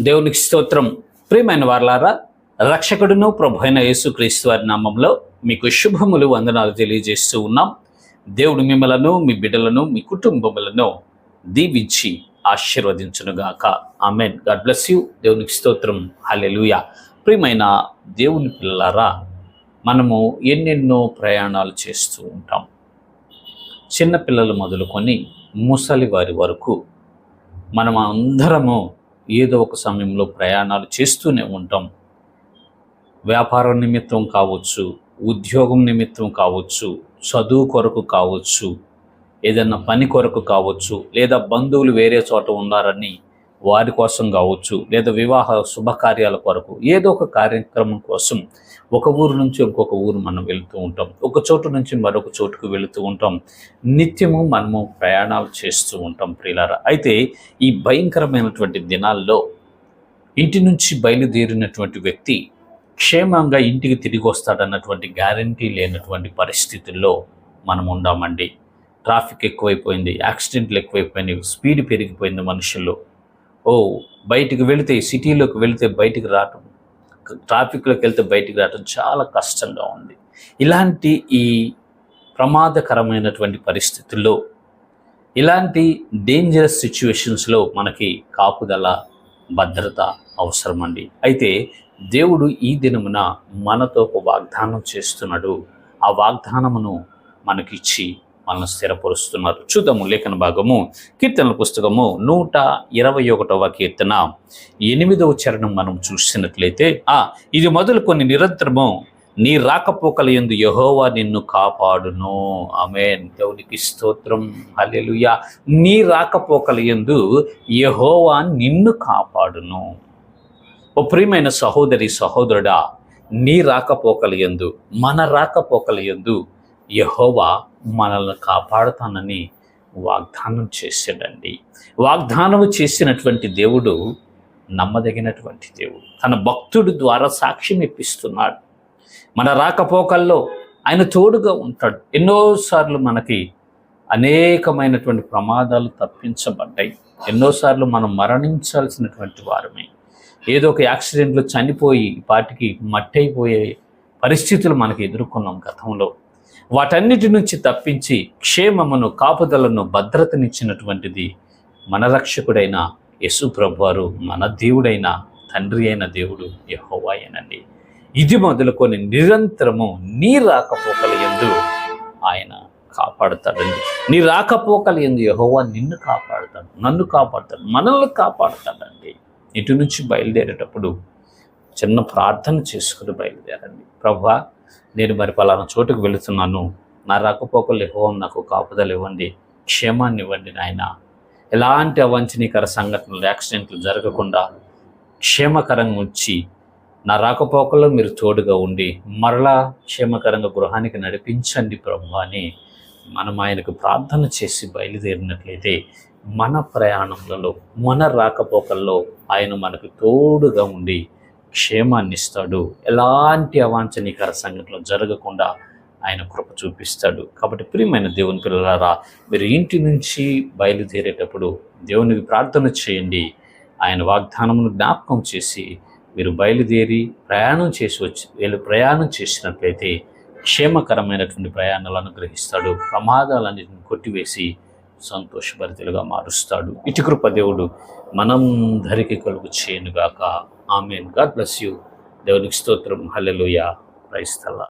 దేవునికి స్తోత్రం. ప్రియమైన వార్లారా రక్షకుడును ప్రభు అయిన యేసుక్రీస్తు వారి నామంలో మీకు శుభములు వందనాలు తెలియజేస్తూ ఉన్నాం. దేవుడు మిమ్మలను మీ బిడ్డలను మీ కుటుంబములను దీవించి ఆశీర్వదించునుగాక. ఆమెన్. God bless you. దేవునికి స్తోత్రం. హలెలుయ ప్రియమైన దేవుని పిల్లలారా మనము ఎన్నెన్నో ప్రయాణాలు చేస్తూ ఉంటాం. చిన్నపిల్లలు మొదలుకొని ముసలి వారి వరకు మనం అందరము ఏదో ఒక సమయంలో ప్రయాణాలు చేస్తూనే ఉంటాం. వ్యాపారం నిమిత్తం కావచ్చు ఉద్యోగం నిమిత్తం కావచ్చు చదువు కొరకు కావచ్చు ఏదన్నా పని కొరకు కావచ్చు లేదా బంధువులు వేరే చోట ఉన్నారని వారి కోసం కావచ్చు లేదా వివాహ శుభకార్యాల కొరకు ఏదో ఒక కార్యక్రమం కోసం ఒక ఊరు నుంచి ఇంకొక ఊరు మనం వెళుతూ ఉంటాం. ఒక చోటు నుంచి మరొక చోటుకు వెళుతూ ఉంటాం. నిత్యము మనము ప్రయాణాలు చేస్తూ ఉంటాం ప్రియులారా. అయితే ఈ భయంకరమైనటువంటి దినాల్లో ఇంటి నుంచి బయలుదేరినటువంటి వ్యక్తి క్షేమంగా ఇంటికి తిరిగి వస్తాడన్నటువంటి గ్యారంటీ లేనటువంటి పరిస్థితుల్లో మనం ఉండామండి. ట్రాఫిక్ ఎక్కువైపోయింది యాక్సిడెంట్లు ఎక్కువైపోయినాయి స్పీడ్ పెరిగిపోయింది మనుషుల్లో. ఓ బయటికి వెళితే సిటీలోకి వెళితే బయటికి రావటం ట్రాఫిక్లోకి వెళ్తే బయటికి రావటం చాలా కష్టంగా ఉంది. ఇలాంటి ఈ ప్రమాదకరమైనటువంటి పరిస్థితుల్లో ఇలాంటి డేంజరస్ సిచ్యువేషన్స్లో మనకి కాపుదల భద్రత అవసరమండి. అయితే దేవుడు ఈ దినమున మనతో ఒక వాగ్దానం చేస్తున్నాడు. ఆ వాగ్దానమును మనకిచ్చి మనల్ని స్థిరపరుస్తున్నారు చూద్దాము లేఖన భాగము కీర్తనల పుస్తకము నూట ఇరవై ఒకటవ కీర్తన. ఎనిమిదవ చరణం మనం చూసినట్లయితే ఆ ఇది మొదలుకొని నిరంతరము నీ రాకపోకల ఎందు యహోవా నిన్ను కాపాడును. ఆమెన్. దేవునికి స్తోత్రం. హల్లెలూయా. నీ రాకపోకల ఎందు యహోవా నిన్ను కాపాడును. ఓ ప్రియమైన సహోదరి సహోదరుడా నీ రాకపోకల ఎందు మన రాకపోకల ఎందు యహోవా మనల్ని కాపాడుతానని వాగ్దానం చేశాడండి. వాగ్దానం చేసినటువంటి దేవుడు నమ్మదగినటువంటి దేవుడు. తన భక్తుడి ద్వారా సాక్ష్యం ఇప్పిస్తున్నాడు. మన రాకపోకల్లో ఆయన తోడుగా ఉంటాడు. ఎన్నోసార్లు మనకి అనేకమైనటువంటి ప్రమాదాలు తప్పించబడ్డాయి. ఎన్నోసార్లు మనం మరణించాల్సినటువంటి వారమే. ఏదో ఒక యాక్సిడెంట్లో చనిపోయి వాటికి మట్టయిపోయే పరిస్థితులు మనకి ఎదుర్కొన్నాం గతంలో. వాటన్నిటి నుంచి తప్పించి క్షేమమును కాపుదలను భద్రతనిచ్చినటువంటిది మన రక్షకుడైన యశు ప్రభువారు మన దేవుడైన తండ్రి అయిన దేవుడు యహోవాయనండి ఇది మొదలుకొని నిరంతరము నీ రాకపోకల ఎందు ఆయన కాపాడుతాడండి. నీ రాకపోకల ఎందు యహోవా నిన్ను కాపాడుతాడు నన్ను కాపాడుతాడు మనల్ని కాపాడుతాడండి. ఇటు నుంచి బయలుదేరేటప్పుడు చిన్న ప్రార్థన చేసుకుని బయలుదేరండి. ప్రభా నేను మరి పలానా చోటుకు వెళుతున్నాను. నా రాకపోకలు హోం నాకు కాపుదలు ఇవ్వండి క్షేమాన్ని ఇవ్వండి నాయన. ఎలాంటి అవంచనీకర సంఘటనలు యాక్సిడెంట్లు జరగకుండా క్షేమకరంగా ఉంచి నా రాకపోకల్లో మీరు తోడుగా ఉండి మరలా క్షేమకరంగా గృహానికి నడిపించండి ప్రభు అని మనం ఆయనకు ప్రార్థన చేసి బయలుదేరినట్లయితే మన ప్రయాణంలో మన రాకపోకల్లో ఆయన మనకు తోడుగా ఉండి క్షేమాన్ని ఇస్తాడు ఎలాంటి అవాంఛనీకర సంఘటనలు జరగకుండా ఆయన కృప చూపిస్తాడు. కాబట్టి ప్రియమైన దేవుని పిల్లలారా మీరు ఇంటి నుంచి బయలుదేరేటప్పుడు దేవునికి ప్రార్థన చేయండి. ఆయన వాగ్దానమును జ్ఞాపకం చేసి మీరు బయలుదేరి ప్రయాణం చేసి వచ్చి వీళ్ళు ప్రయాణం చేసినట్లయితే క్షేమకరమైనటువంటి ప్రయాణాలను అనుగ్రహిస్తాడు. ప్రమాదాలన్నింటిని కొట్టివేసి సంతోషభరితులుగా మారుస్తాడు. ఇటు కృప దేవుడు మనందరికీ కలుగు చేయనుగాక. ఆమెన్. God bless you. దేవునికి స్తోత్రం. హల్లెలూయా. క్రైస్తల